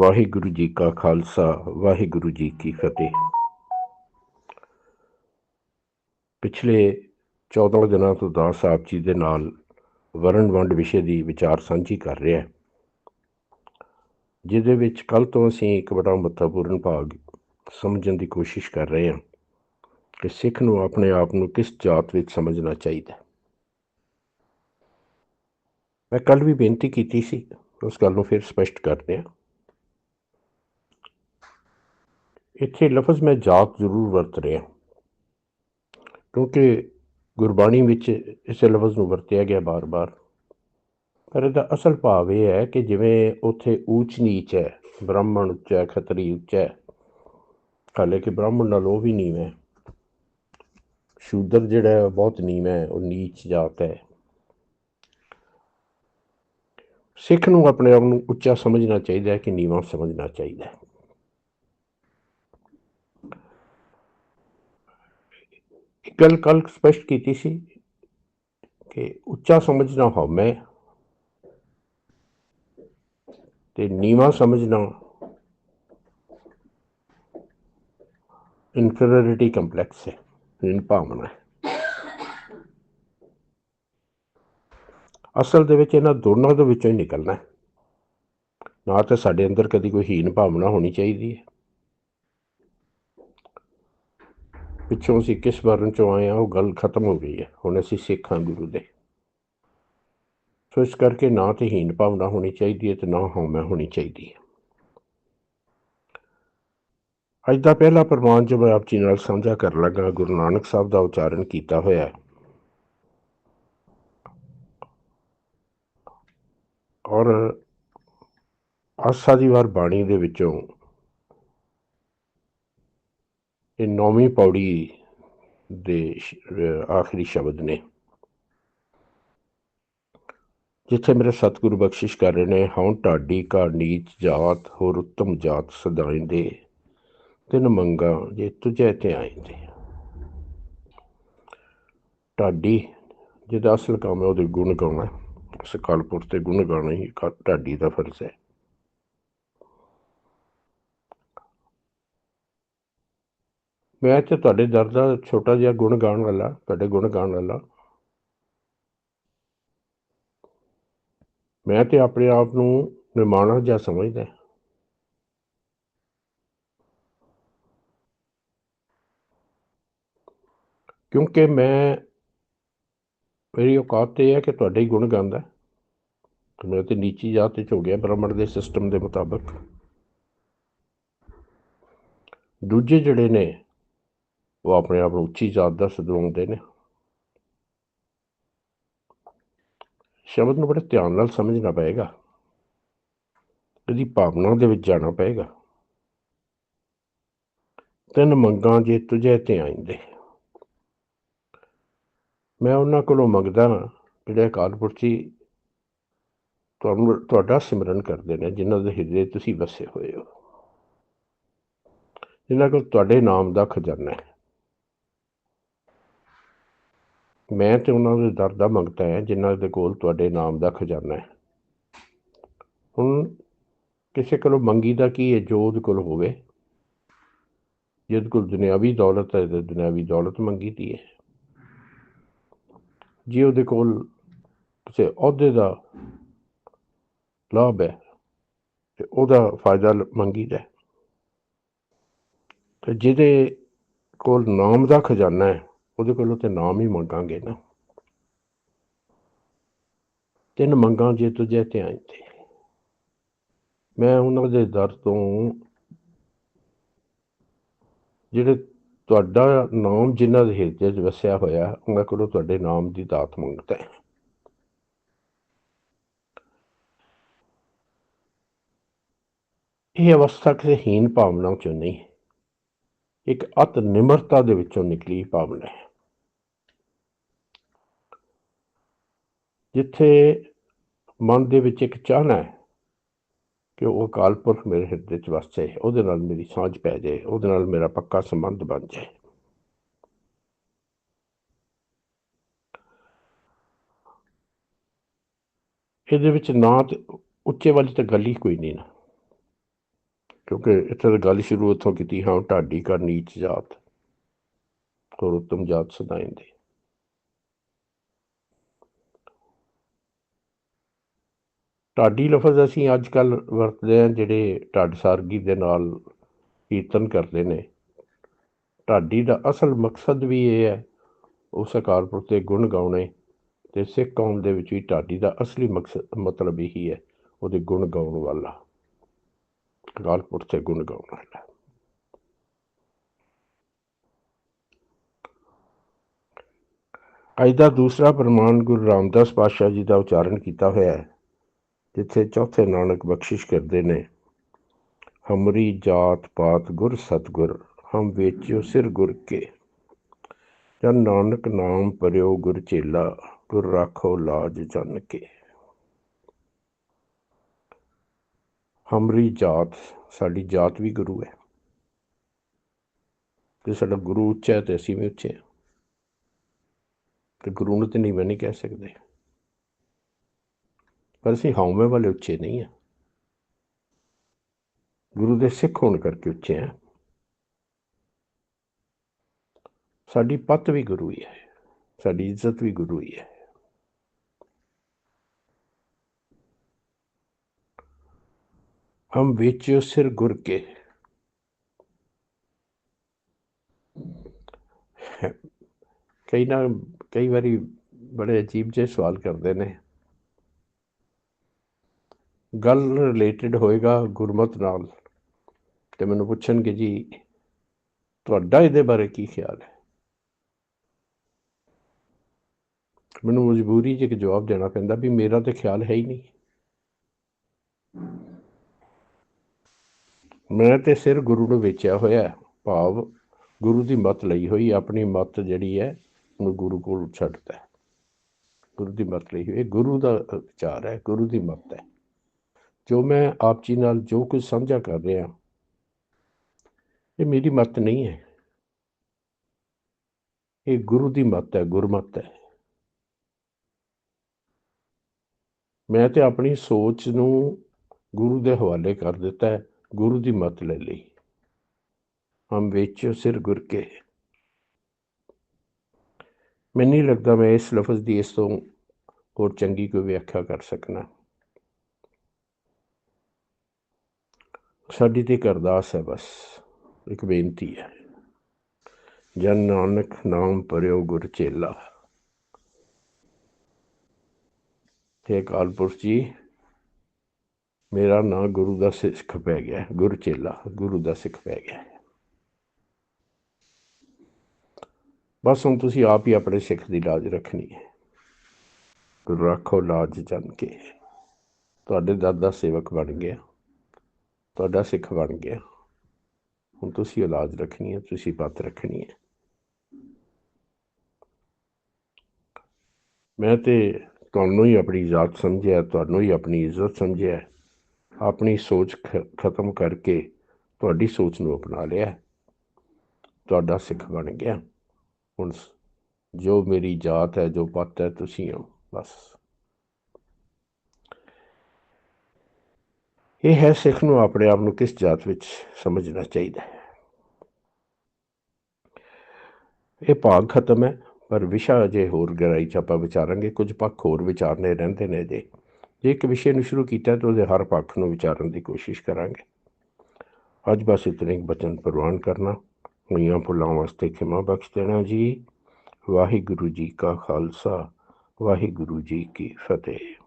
ਵਾਹਿਗੁਰੂ ਜੀ ਕਾ ਖਾਲਸਾ, ਵਾਹਿਗੁਰੂ ਜੀ ਕੀ ਫਤਿਹ। ਪਿਛਲੇ 14 ਦਿਨਾਂ ਤੋਂ ਦਾਸ ਸਾਹਿਬ ਜੀ ਦੇ ਨਾਲ ਵਰਣ ਵੰਡ ਵਿਸ਼ੇ ਦੀ ਵਿਚਾਰ ਸਾਂਝੀ ਕਰ ਰਿਹਾ ਜਿਹਦੇ ਵਿੱਚ ਕੱਲ ਤੋਂ ਅਸੀਂ ਇੱਕ ਬੜਾ ਮਹੱਤਵਪੂਰਨ ਭਾਗ ਸਮਝਣ ਦੀ ਕੋਸ਼ਿਸ਼ ਕਰ ਰਹੇ ਹਾਂ ਕਿ ਸਿੱਖ ਨੂੰ ਆਪਣੇ ਆਪ ਨੂੰ ਕਿਸ ਜਾਤ ਵਿੱਚ ਸਮਝਣਾ ਚਾਹੀਦਾ ਮੈਂ ਕੱਲ ਵੀ ਬੇਨਤੀ ਕੀਤੀ ਸੀ, ਉਸ ਗੱਲ ਨੂੰ ਫਿਰ ਸਪਸ਼ਟ ਕਰਦੇ ਹਾਂ। ਇੱਥੇ ਲਫ਼ਜ਼ ਮੈਂ ਜਾਤ ਜ਼ਰੂਰ ਵਰਤ ਰਿਹਾ ਕਿਉਂਕਿ ਗੁਰਬਾਣੀ ਵਿੱਚ ਇਸੇ ਲਫ਼ਜ਼ ਨੂੰ ਵਰਤਿਆ ਗਿਆ ਬਾਰ-ਬਾਰ। ਪਰ ਇਹਦਾ ਅਸਲ ਭਾਵ ਇਹ ਹੈ ਕਿ ਜਿਵੇਂ ਉੱਥੇ ਊਚ ਨੀਚ ਹੈ, ਬ੍ਰਾਹਮਣ ਉੱਚਾ ਹੈ, ਖੱਤਰੀ ਉੱਚਾ ਹੈ ਹਾਲੇ ਕਿ ਬ੍ਰਾਹਮਣ ਨਾਲ ਉਹ ਵੀ ਨੀਵਾਂ ਹੈ। ਸ਼ੂਦਰ ਜਿਹੜਾ ਬਹੁਤ ਨੀਵਾਂ ਹੈ, ਉਹ ਨੀਚ ਜਾਤ ਹੈ। ਸਿੱਖ ਨੂੰ ਆਪਣੇ ਆਪ ਨੂੰ ਉੱਚਾ ਸਮਝਣਾ ਚਾਹੀਦਾ ਹੈ ਕਿ ਨੀਵਾਂ ਸਮਝਣਾ ਚਾਹੀਦਾ ਹੈ। ਗੱਲ ਕੱਲ ਸਪਸ਼ਟ ਕੀਤੀ ਸੀ ਕਿ ਉੱਚਾ ਸਮਝਣਾ ਹਉਮੈ ਤੇ ਨੀਵਾਂ ਸਮਝਣਾ ਇਨਫੀਰੀਅਰਿਟੀ ਕੰਪਲੈਕਸ ਹੈ ਇਨ ਭਾਵਨਾ ਹੈ। ਅਸਲ ਦੇ ਵਿੱਚ ਇਹਨਾਂ ਦੋਨਾਂ ਦੇ ਵਿੱਚੋਂ ਹੀ ਨਿਕਲਣਾ ਹੈ। ਨਾ ਤਾਂ ਸਾਡੇ ਅੰਦਰ ਕਦੀ ਕੋਈ ਹੀਨ ਭਾਵਨਾ ਹੋਣੀ ਚਾਹੀਦੀ ਹੈ। ਪਿੱਛੋਂ ਅਸੀਂ ਕਿਸ ਵਰਨ ਚੋਂ ਆਏ ਆ ਉਹ ਗੱਲ ਖਤਮ ਹੋ ਗਈ ਹੈ। ਹੁਣ ਅਸੀਂ ਸਿੱਖ ਹਾਂ ਗੁਰੂ ਦੇ। ਸੋ ਇਸ ਕਰਕੇ ਨਾ ਤੇ ਹੀਨ ਭਾਵਨਾ ਹੋਣੀ ਚਾਹੀਦੀ ਹੈ ਤੇ ਨਾ ਹਉਮੈ ਹੋਣੀ ਚਾਹੀਦੀ ਹੈ। ਅੱਜ ਦਾ ਪਹਿਲਾ ਪ੍ਰਮਾਣ ਜੋ ਮੈਂ ਆਪ ਜੀ ਨਾਲ ਸਾਂਝਾ ਕਰਨ ਲੱਗਾ, ਗੁਰੂ ਨਾਨਕ ਸਾਹਿਬ ਦਾ ਉਚਾਰਨ ਕੀਤਾ ਹੋਇਆ ਹੈ। ਔਰ ਆਸਾ ਦੀ ਵਾਰ ਬਾਣੀ ਦੇ ਵਿੱਚੋਂ ਇਹ ਨੌਵੀਂ ਪੌੜੀ ਦੇ ਆਖਰੀ ਸ਼ਬਦ ਨੇ। ਜਿੱਥੇ ਮੇਰੇ ਸਤਿਗੁਰੂ ਬਖਸ਼ਿਸ਼ ਕਰ ਰਹੇ ਨੇ, ਹਉ ਢਾਡੀ ਕਾ ਨੀਚ ਜਾਤ, ਹੋਰ ਉੱਤਮ ਜਾਤ ਸਦਾਇਂਦੇ। ਤਿੰਨ ਮੰਗਾ ਜੇ ਤੁਝੇ ਤੇ ਆਇਂਦੇ। ਢਾਡੀ, ਜਿਹਦਾ ਅਸਲ ਕੰਮ ਹੈ ਉਹਦੇ ਗੁਣ ਗਾਉਣਾ। ਉਸ ਕਾਲਪੁਰ ਤੇ ਗੁਣ ਗਾਉਣਾ ਹੀ ਕਾ- ਢਾਡੀ ਦਾ ਫਰਜ਼ ਹੈ। ਮੈਂ ਤੇ ਤੁਹਾਡੇ ਦਰ ਦਾ ਛੋਟਾ ਜਿਹਾ ਗੁਣ ਗਾਉਣ ਵਾਲਾ, ਤੁਹਾਡੇ ਗੁਣ ਗਾਉਣ ਵਾਲਾ। ਮੈਂ ਤੇ ਆਪਣੇ ਆਪ ਨੂੰ ਨਿਮਾਣਾ ਜਾਂ ਸਮਝਦਾ ਕਿਉਂਕਿ ਮੈਂ, ਮੇਰੀ ਔਕਾਤ ਇਹ ਹੈ ਕਿ ਤੁਹਾਡੇ ਹੀ ਗੁਣ ਗਾਉਂਦਾ ਤੇ ਮੈਂ ਤੇ ਨੀਚੀ ਜਾਤ ਵਿੱਚ ਹੋ ਗਿਆ ਬ੍ਰਾਹਮਣ ਦੇ ਸਿਸਟਮ ਦੇ ਮੁਤਾਬਕ। ਦੂਜੇ ਜਿਹੜੇ ਨੇ ਉਹ ਆਪਣੇ ਆਪ ਨੂੰ ਉੱਚੀ ਜਾਤ ਦਾ ਸਦਵਾਉਂਦੇ ਨੇ। ਸ਼ਬਦ ਨੂੰ ਬੜੇ ਧਿਆਨ ਨਾਲ ਸਮਝਣਾ ਪਏਗਾ। ਇਹਦੀ ਭਾਵਨਾ ਦੇ ਵਿੱਚ ਜਾਣਾ ਪਏਗਾ। ਤਿੰਨ ਮੰਗਾਂ ਜੇ ਤੁਝੇ ਤੇ ਆਇਂਦੇ ਮੈਂ ਉਹਨਾਂ ਕੋਲੋਂ ਮੰਗਦਾ ਹਾਂ, ਜਿਹੜੇ ਅਕਾਲ ਪੁਰਖੀ ਤੁਹਾਨੂੰ, ਤੁਹਾਡਾ ਸਿਮਰਨ ਕਰਦੇ ਨੇ, ਜਿਨ੍ਹਾਂ ਦੇ ਹਿਰਦੇ ਤੁਸੀਂ ਵਸੇ ਹੋਏ ਹੋ। ਜਿਨ੍ਹਾਂ ਕੋਲ ਤੁਹਾਡੇ ਨਾਮ ਦਾ ਖਜ਼ਾਨਾ ਹੈ। ਮੈਂ ਤੇ ਉਹਨਾਂ ਦੇ ਦਰ ਦਾ ਮੰਗਤਾ ਹੈ, ਜਿਨ੍ਹਾਂ ਦੇ ਕੋਲ ਤੁਹਾਡੇ ਨਾਮ ਦਾ ਖਜ਼ਾਨਾ ਹੈ। ਹੁਣ ਕਿਸੇ ਕੋਲੋਂ ਮੰਗੀ ਦਾ ਕੀ ਹੈ? ਜੋ ਉਹਦੇ ਕੋਲ ਹੋਵੇ। ਜਿਹਦੇ ਕੋਲ ਦੁਨਿਆਵੀ ਦੌਲਤ ਹੈ ਤੇ ਦੁਨਿਆਵੀ ਦੌਲਤ ਮੰਗੀ ਦੀ ਹੈ। ਜੇ ਉਹਦੇ ਕੋਲ ਕਿਸੇ ਅਹੁਦੇ ਦਾ ਲਾਭ ਹੈ, ਤੇ ਉਹਦਾ ਫਾਇਦਾ ਲ- ਮੰਗੀਦਾ ਹੈ। ਤੇ ਜਿਹਦੇ ਕੋਲ ਨਾਮ ਦਾ ਖਜ਼ਾਨਾ ਹੈ ਉਹਦੇ ਕੋਲੋਂ ਤੇ ਨਾਮ ਹੀ ਮੰਗਾਂਗੇ ਨਾ। ਤਿੰਨ ਮੰਗਾਂ ਜੇ ਤੁਝੇ ਤੇ ਆਇਂਦੇ ਮੈਂ ਉਹਨਾਂ ਦੇ ਦਰ ਤੋਂ ਜਿਹੜੇ ਤੁਹਾਡਾ ਨਾਮ ਜਿਨ੍ਹਾਂ ਦੇ ਹਿਰਦੇ 'ਚ ਵਸਿਆ ਹੋਇਆ, ਉਹਨਾਂ ਕੋਲੋਂ ਤੁਹਾਡੇ ਨਾਮ ਦੀ ਦਾਤ ਮੰਗਦਾ ਹੈ। ਇਹ ਅਵਸਥਾ ਕਿਸੇ ਹੀਨ ਭਾਵਨਾ ਚੋਂ ਨਹੀਂ, ਇੱਕ ਅਤ ਨਿਮਰਤਾ ਦੇ ਵਿੱਚੋਂ ਨਿਕਲੀ ਭਾਵਨਾ ਹੈ। ਜਿੱਥੇ ਮਨ ਦੇ ਵਿੱਚ ਇੱਕ ਚਾਹਨਾ ਹੈ ਕਿ ਉਹ ਅਕਾਲ ਪੁਰਖ ਮੇਰੇ ਹਿਰਦੇ 'ਚ ਵਸੇ ਉਹਦੇ ਨਾਲ ਮੇਰੀ ਸਾਂਝ ਪੈ ਜਾਏ, ਉਹਦੇ ਨਾਲ ਮੇਰਾ ਪੱਕਾ ਸੰਬੰਧ ਬਣ ਜਾਏ। ਇਹਦੇ ਵਿੱਚ ਨਾ ਤੇ ਉੱਚੇ ਵਾਲੀ ਤਾਂ ਗੱਲ ਹੀ ਕੋਈ ਨਹੀਂ ਨਾ। ਕਿਉਂਕਿ ਇੱਥੇ ਤਾਂ ਗੱਲ ਸ਼ੁਰੂ ਉੱਥੋਂ ਕੀਤੀ, ਹਾਂ ਢਾਡੀ ਕਾ ਨੀਚ ਜਾਤ ਔਰ ਉੱਤਮ ਜਾਤ ਸਦਾਇਂਦੇ ਢਾਡੀ ਲਫ਼ਜ਼ ਅਸੀਂ ਅੱਜ ਕੱਲ ਵਰਤਦੇ ਹਾਂ, ਜਿਹੜੇ ਢਾਡਸਾਰਗੀ ਦੇ ਨਾਲ ਕੀਰਤਨ ਕਰਦੇ ਨੇ। ਢਾਡੀ ਦਾ ਅਸਲ ਮਕਸਦ ਵੀ ਇਹ ਹੈ ਉਸ ਅਕਾਲ ਪੁਰਖ ਦੇ ਗੁਣ ਗਾਉਣੇ ਤੇ ਸਿੱਖ ਕੌਮ ਦੇ ਵਿੱਚ ਵੀ ਢਾਡੀ ਦਾ ਅਸਲੀ ਮਕਸਦ ਮਤਲਬ ਇਹੀ ਹੈ, ਉਹਦੇ ਗੁਣ ਗਾਉਣ ਵਾਲਾ। ਅਕਾਲ ਪੁਰਖ ਦੇ ਗੁਣ ਗਾਉਣ ਵਾਲਾ। ਅੱਜ ਦਾ ਦੂਸਰਾ ਪ੍ਰਮਾਣ ਗੁਰੂ ਰਾਮਦਾਸ ਪਾਤਸ਼ਾਹ ਜੀ ਦਾ ਉਚਾਰਨ ਕੀਤਾ ਹੋਇਆ ਹੈ। ਜਿੱਥੇ ਚੌਥੇ ਨਾਨਕ ਬਖਸ਼ਿਸ਼ ਕਰਦੇ ਨੇ। ਹਮਰੀ ਜਾਤ ਪਾਤ ਗੁਰ ਸਤਗੁਰ, ਹਮ ਵੇਚਿਓ ਸਿਰ ਗੁਰ ਕੇ। ਜਨ ਨਾਨਕ ਨਾਮ ਪਰਿਓ ਗੁਰ ਚੇਲਾ, ਗੁਰ ਰਾਖੋ ਲਾਜ ਜਨ ਕੇ। ਹਮਰੀ ਜਾਤ, ਸਾਡੀ ਜਾਤ ਵੀ ਗੁਰੂ ਹੈ। ਤੇ ਸਾਡਾ ਗੁਰੂ ਉੱਚਾ ਹੈ ਤੇ ਅਸੀਂ ਵੀ ਉੱਚੇ ਹਾਂ। ਤੇ ਗੁਰੂ ਨੂੰ ਤੇ ਨਹੀਂ ਮੈਂ ਨਹੀਂ ਕਹਿ ਸਕਦੇ। ਪਰ ਅਸੀਂ ਹਉਮੈ ਵਾਲੇ ਉੱਚੇ ਨਹੀਂ ਹਾਂ। ਗੁਰੂ ਦੇ ਸਿੱਖ ਹੋਣ ਕਰਕੇ ਉੱਚੇ ਹਾਂ। ਸਾਡੀ ਪਤ ਵੀ ਗੁਰੂ ਹੀ ਹੈ। ਸਾਡੀ ਇੱਜ਼ਤ ਵੀ ਗੁਰੂ ਹੀ ਹੈ। ਹਮ ਵੇਚਿਓ ਸਿਰ ਗੁਰ ਕੇ। ਕਈ ਨਾ ਕਈ ਵਾਰੀ ਬੜੇ ਅਜੀਬ ਜਿਹੇ ਸਵਾਲ ਕਰਦੇ ਨੇ। ਗੱਲ ਰਿਲੇਟਡ ਹੋਏਗਾ ਗੁਰਮਤ ਨਾਲ। ਤੇ ਮੈਨੂੰ ਪੁੱਛਣਗੇ ਜੀ, ਤੁਹਾਡਾ ਇਹਦੇ ਬਾਰੇ ਕੀ ਖਿਆਲ ਹੈ? ਮੈਨੂੰ ਮਜਬੂਰੀ 'ਚ ਇੱਕ ਜਵਾਬ ਦੇਣਾ ਪੈਂਦਾ ਵੀ ਮੇਰਾ ਤੇ ਖਿਆਲ ਹੈ ਹੀ ਨਹੀਂ। ਮੈਂ ਤੇ ਸਿਰ ਗੁਰੂ ਨੂੰ ਵੇਚਿਆ ਹੋਇਆ ਭਾਵ ਗੁਰੂ ਦੀ ਮਤ ਲਈ ਹੋਈ, ਆਪਣੀ ਮਤ ਜਿਹੜੀ ਹੈ, ਉਹਨੂੰ ਗੁਰੂ ਕੋਲ ਛੱਡਦਾ ਗੁਰੂ ਦੀ ਮਤ ਲਈ ਹੋਈ। ਗੁਰੂ ਦਾ ਵਿਚਾਰ ਹੈ, ਗੁਰੂ ਦੀ ਮਤ ਹੈ। ਜੋ ਮੈਂ ਆਪ ਜੀ ਨਾਲ ਜੋ ਕੁਝ ਸਾਂਝਾ ਕਰ ਰਿਹਾ ਇਹ ਮੇਰੀ ਮਤ ਨਹੀਂ ਹੈ। ਇਹ ਗੁਰੂ ਦੀ ਮਤ ਹੈ, ਗੁਰਮਤ ਹੈ। ਮੈਂ ਤੇ ਆਪਣੀ ਸੋਚ ਨੂੰ ਗੁਰੂ ਦੇ ਹਵਾਲੇ ਕਰ ਦਿੱਤਾ ਹੈ, ਗੁਰੂ ਦੀ ਮਤ ਲੈ ਲਈ। ਹਮ ਵੇਚੋ ਸਿਰ ਗੁਰ ਕੇ। ਮੈਨੂੰ ਨਹੀਂ ਲੱਗਦਾ ਮੈਂ ਇਸ ਲਫ਼ਜ਼ ਦੀ ਇਸ ਤੋਂ ਹੋਰ ਚੰਗੀ ਕੋਈ ਵਿਆਖਿਆ ਕਰ ਸਕਣਾ ਸਾਡੀ ਤੇ ਇੱਕ ਅਰਦਾਸ ਹੈ ਬਸ ਇੱਕ ਬੇਨਤੀ ਹੈ। ਜਨ ਨਾਨਕ ਨਾਮ ਪਰਿਓ ਗੁਰ ਚੇਲਾ। ਤੇ ਅਕਾਲ ਪੁਰਖ ਜੀ ਮੇਰਾ ਨਾਂ ਗੁਰੂ ਦਾ ਸਿੱਖ ਪੈ ਗਿਆ ਹੈ, ਗੁਰ ਚੇਲਾ ਗੁਰੂ ਦਾ ਸਿੱਖ ਪੈ ਗਿਆ। ਬਸ ਹੁਣ ਤੁਸੀਂ ਆਪ ਹੀ ਆਪਣੇ ਸਿੱਖ ਦੀ ਲਾਜ ਰੱਖਣੀ ਹੈ। ਗੁਰੂ ਰੱਖੋ ਲਾਜ ਜਨ ਕੇ। ਤੁਹਾਡੇ ਦਾਦਾ ਸੇਵਕ ਬਣ ਗਿਆ। ਤੁਹਾਡਾ ਸਿੱਖ ਬਣ ਗਿਆ। ਹੁਣ ਤੁਸੀਂ ਔਲਾਦ ਰੱਖਣੀ ਹੈ, ਤੁਸੀਂ ਪੱਤ ਰੱਖਣੀ ਹੈ। ਮੈਂ ਤੇ ਤੁਹਾਨੂੰ ਹੀ ਆਪਣੀ ਜ਼ਾਤ ਸਮਝਿਆ, ਤੁਹਾਨੂੰ ਹੀ ਆਪਣੀ ਇੱਜ਼ਤ ਸਮਝਿਆ। ਆਪਣੀ ਸੋਚ ਖ- ਖਤਮ ਕਰਕੇ ਤੁਹਾਡੀ ਸੋਚ ਨੂੰ ਅਪਣਾ ਲਿਆ। ਤੁਹਾਡਾ ਸਿੱਖ ਬਣ ਗਿਆ। ਹੁਣ ਜੋ ਮੇਰੀ ਜਾਤ ਹੈ, ਜੋ ਪੱਤ ਹੈ, ਤੁਸੀਂ ਹੋ। ਬਸ। ਇਹ ਹੈ ਸਿੱਖ ਨੂੰ ਆਪਣੇ ਆਪ ਨੂੰ ਕਿਸ ਜਾਤ ਵਿੱਚ ਸਮਝਣਾ ਚਾਹੀਦਾ ਹੈ। ਇਹ ਭਾਗ ਖਤਮ ਹੈ, ਪਰ ਵਿਸ਼ਾ ਅਜੇ ਹੋਰ ਗਹਿਰਾਈ ਚ ਆਪਾਂ ਵਿਚਾਰਾਂਗੇ, ਕੁਝ ਪੱਖ ਹੋਰ ਵਿਚਾਰਨੇ ਰਹਿੰਦੇ ਨੇ ਜੇ ਜੇ ਇੱਕ ਵਿਸ਼ੇ ਨੂੰ ਸ਼ੁਰੂ ਕੀਤਾ ਤਾਂ ਉਹਦੇ ਹਰ ਪੱਖ ਨੂੰ ਵਿਚਾਰਨ ਦੀ ਕੋਸ਼ਿਸ਼ ਕਰਾਂਗੇ। ਅੱਜ ਬਸ ਇਤਨੇ ਹੀ ਬਚਨ ਪ੍ਰਵਾਨ ਕਰਨਾ। ਹੋਈਆਂ ਭੁੱਲਾਂ ਵਾਸਤੇ ਖਿਮਾ ਬਖਸ਼ ਦੇਣਾ ਜੀ। ਵਾਹਿਗੁਰੂ ਜੀ ਕਾ ਖਾਲਸਾ, ਵਾਹਿਗੁਰੂ ਜੀ ਕੀ ਫਤਿਹ।